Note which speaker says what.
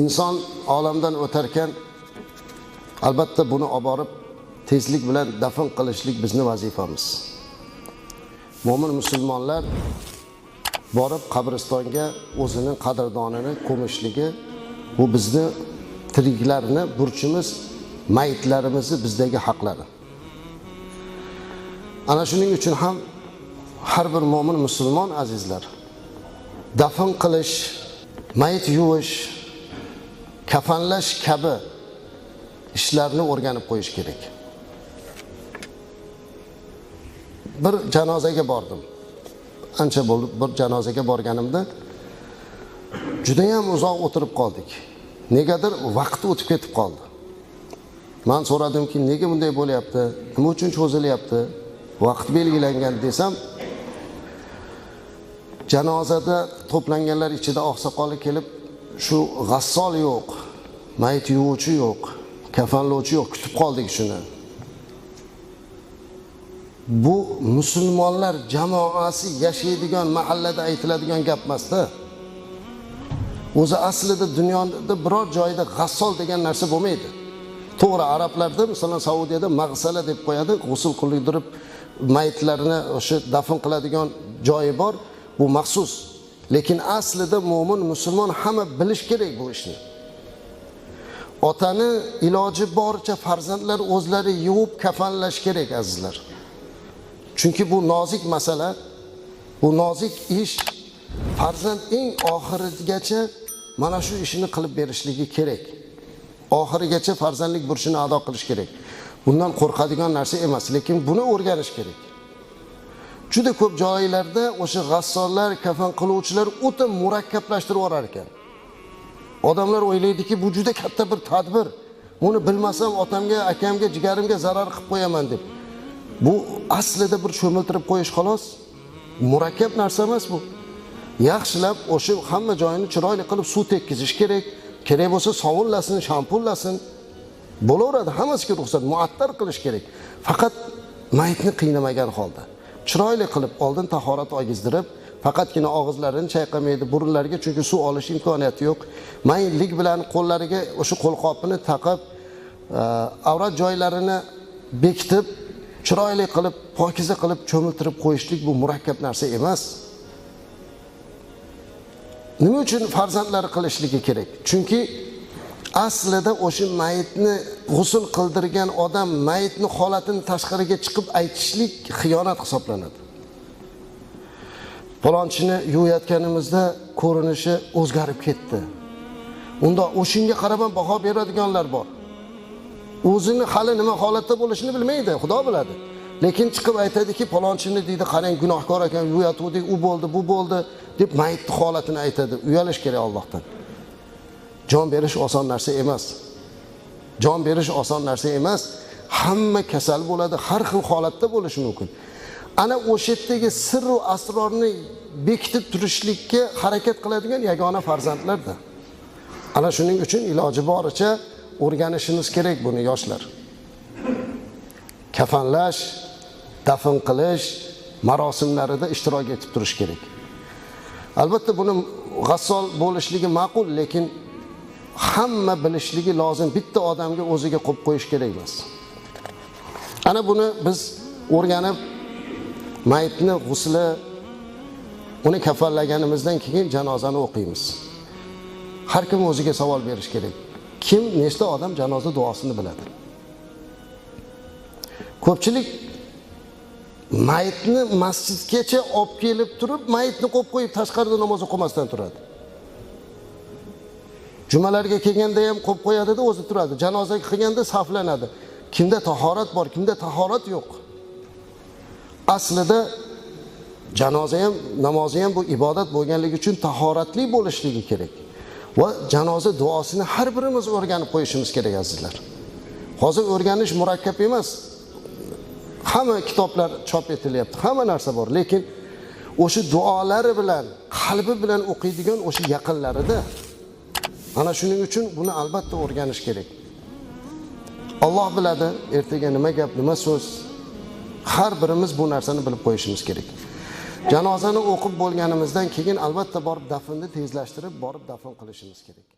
Speaker 1: inson olamdan o'tarkan albatta buni olib borib tezlik bilan dafn qilishlik bizni vazifamiz. Mo'min musulmonlar borib qabristonga o'zining qadrdonini ko'mishligi bu bizni tiriklarni burchimiz mayitlarimizni bizdagi haqlari. Ana shuning uchun ham har bir mo'min musulmon azizlar dafn qilish mayit yuvish kafanlash kabi ishlarni o'rganib qo'yish kerak. Bir janozaga bordim. Ancha bo'ldi bir janozaga borganimda judayam uzoq o'tirib qoldik. Negadir vaqt o'tib ketib qoldi. Man so'radimki nega bunday bo'lyapti? Nima uchun cho'zilyapti? Vaqt belgilangan desam janozada to'planganlar ichida oqsoqoli kelib shu g'assol yo'q mayit yuvuvchi yo'q kafanlovchi yo'q. Kutib qoldik shuni. Bu musulmonlar jamoasi yashaydigan mahallada aytiladigan gap emasda. O'zi aslida dunyoda biror joyda g'assol degan narsa bo'lmaydi. To'g'ri arablarda masalan saudiyada mag'sala deb qo'yadi g'usul qildirib mayitlarni o'sha dafn qiladigan joyi bor. Bu maxsus. Lekin aslida mo'min musulmon hamma bilish kerak bu ishni. Otani iloji boricha farzandlar o'zlari yuvib kafanlash kerak azizlar. Chunki bu nozik masala bu nozik ish farzand eng oxirigacha mana shu ishini qilib berishligi kerak. Oxirigacha farzandlik burchini ado qilish kerak. Bundan qo'rqadigan narsa emas lekin buni o'rganish kerak. Juda ko'p joylarda o'sha g'assollar kafan qiluvchilar o'ta murakkablashtirib yuborar ekan. Odamlar o'ylaydiki bu juda katta bir tadbir. Buni bilmasam otamga akamga jigarimga zarar qilib qo'yaman deb. Bu aslida bir cho'miltirib qo'yish xolos. Murakkab narsa emas bu. Yaxshilab o'sha hamma joyini chiroyli qilib suv tekkizish kerak. Kerak bo'lsa sovunlasin shampunlasin bo'laveradi hammasiga ruxsat muattar qilish kerak. Faqat mayitni qiynamagan holda. Chiroyli qilib oldin tahorat ogizdirib faqatgina og'izlarini chayqamaydi burunlariga chunki suv olish imkoniyati yo'q. Mayinlik bilan qo'llariga o'sha qo'lqopini taqib e, avrat joylarini bekitib chiroyli qilib pokiza qilib cho'miltirib qo'yishlik bu murakkab narsa emas. Nima uchun farzandlari qilishligi kerak? Chunki aslida o'sha mayitni g'usul qildirgan odam mayitni holatini tashqariga chiqib aytishlik xiyonat hisoblanadi. Palonchini yuvayotganimizda ko'rinishi o'zgarib ketdi. Unda o'shanga qarab ham baho beradiganlar bor. O'zini hali nima holatda bo'lishini bilmaydi xudo biladi. Lekin chiqib aytadiki palonchini deydi qarang gunohkor ekan yuvayotgandik u bo'ldi bu bo'ldi deb mayitni holatini aytadi. Uyalish kerak allohdan. Jon berish oson narsa emas. Jon berish oson narsa emas. Hamma kasal bo'ladi har xil holatda bo'lishi mumkin. Ana o'sha yerdagi sirru asrorni bekitib turishlikka harakat qiladigan yagona farzandlarda ana shuning uchun iloji boricha o'rganishimiz kerak buni yoshlar. Kafanlash dafn qilish marosimlarida ishtirok etib turish kerak. Albatta buni g'assol bo'lishligi ma'qul lekin hamma bilishligi lozim. Bitta odamga o'ziga qo'yib qo'yish kerak emas. Ana buni biz o'rganib mayitni g'usli uni kafanlaganimizdan keyin janozani o'qiymiz. Har kim o'ziga savol berish kerak. Kim nechta odam janoza duosini biladi? Ko'pchilik mayitni masjidgacha olib kelib turib mayitni qo'yib qo'yib tashqarida namoz o'qimasdan turadi. Jumalarga kelganda ham qo'yib qo'yadida o'zi turadi. Janozaga qilganda saflanadi. Kimda tahorat bor kimda tahorat yo'q. Aslida janoza ham namozi ham bu ibodat bo'lganligi uchun tahoratli bo'lishligi kerak. Va janoza duosini har birimiz o'rganib qo'yishimiz kerak azizlar. Hozir o'rganish murakkab emas. Hamma kitoblar chop etilyapti hamma narsa bor lekin o'sha duolari bilan qalbi bilan o'qiydigan o'sha yaqinlarida ana shuning uchun buni albatta o'rganish kerak. Olloh biladi ertaga nima gap nima so'z. Har birimiz bu narsani bilib qo'yishimiz kerak. Janozani o'qib bo'lganimizdan keyin albatta borib dafnni tezlashtirib borib dafn qilishimiz kerak.